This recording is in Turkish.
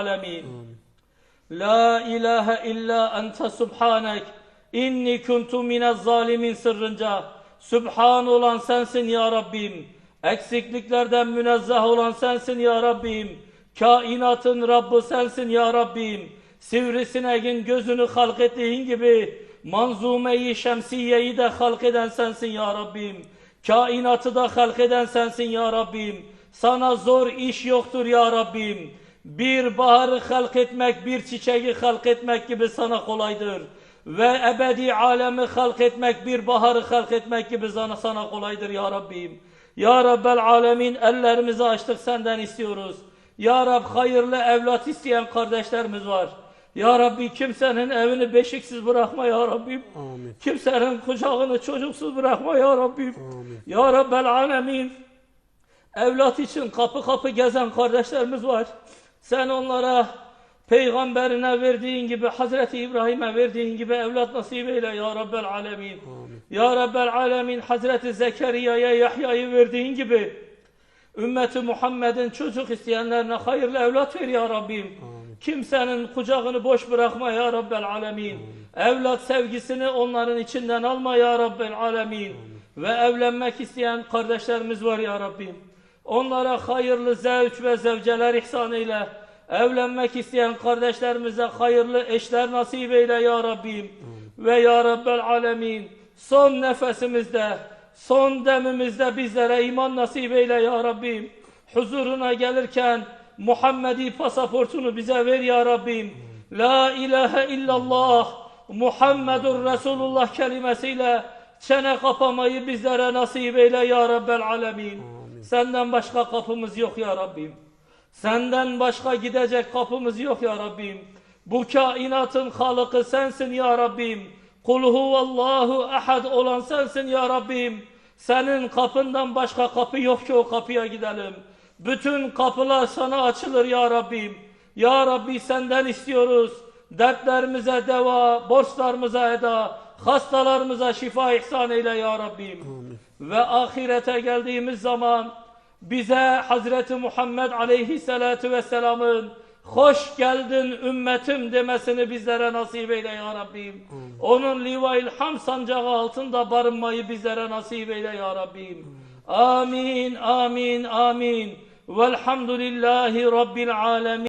alemin. La ilahe illa ente subhanek. İnni kuntu minez zalimin sırrınca. Sübhan olan sensin ya Rabbim. Eksikliklerden münezzeh olan sensin ya Rabbim. Kainatın Rabbi sensin ya Rabbim. Sivrisineğin gözünü halk ettiğin gibi manzumeyi şemsiyeyi de halk eden sensin ya Rabbim. Kainatı da halk eden sensin ya Rabbim. Sana zor iş yoktur ya Rabbim. Bir baharı halk etmek, bir çiçeği halk etmek gibi sana kolaydır. Ve ebedi alemi halk etmek, bir baharı halk etmek gibi sana, sana kolaydır ya Rabbim. Ya Rabbel Alemin ellerimizi açtık senden istiyoruz. Ya Rab hayırlı evlat isteyen kardeşlerimiz var. Ya Rabbi kimsenin evini beşiksiz bırakma ya Rabbim. Amin. Kimsenin kucağını çocuksuz bırakma ya Rabbim. Amin. Ya Rabbel Alemin. Evlat için kapı kapı gezen kardeşlerimiz var. Sen onlara peygamberine verdiğin gibi Hazreti İbrahim'e verdiğin gibi evlat nasip eyle ya Rabbel Alemin. Amin. Ya Rabbel Alemin Hazreti Zekeriya'ya Yahya'yı verdiğin gibi ümmeti Muhammed'in çocuk isteyenlerine hayırlı evlat ver ya Rabbim. Amin. Kimsenin kucağını boş bırakma ya Rabbel Alemin. Evlat sevgisini onların içinden alma ya Rabbel Alemin. Ve evlenmek isteyen kardeşlerimiz var ya Rabbim. Onlara hayırlı zevç ve zevceler ihsan eyle. Evlenmek isteyen kardeşlerimize hayırlı eşler nasip eyle ya Rabbim. Ve ya Rabbel Alemin son nefesimizde, son demimizde bizlere iman nasip eyle ya Rabbim. Huzuruna gelirken Muhammedi pasaportunu bize ver ya Rabbim. La ilahe illallah Muhammedur Resulullah kelimesiyle çene kapamayı bizlere nasip eyle ya Rabbel Alemin. Senden başka kapımız yok ya Rabbim. Senden başka gidecek kapımız yok ya Rabbim. Bu kainatın halıkı sensin ya Rabbim. Kul huvallahu ahad olan sensin ya Rabbim. Senin kapından başka kapı yok ki o kapıya gidelim. Bütün kapılar sana açılır ya Rabbim. Ya Rabbi senden istiyoruz. Dertlerimize deva, borçlarımıza eda, hastalarımıza şifa ihsan eyle ya Rabbim. Amin. Ve ahirete geldiğimiz zaman bize Hazreti Muhammed Aleyhisselatü Vesselam'ın hoş geldin ümmetim demesini bizlere nasip eyle ya Rabbim. Onun livail ham sancağı altında barınmayı bizlere nasip eyle ya Rabbim. Amin, amin, amin. Velhamdülillahi Rabbil alemin.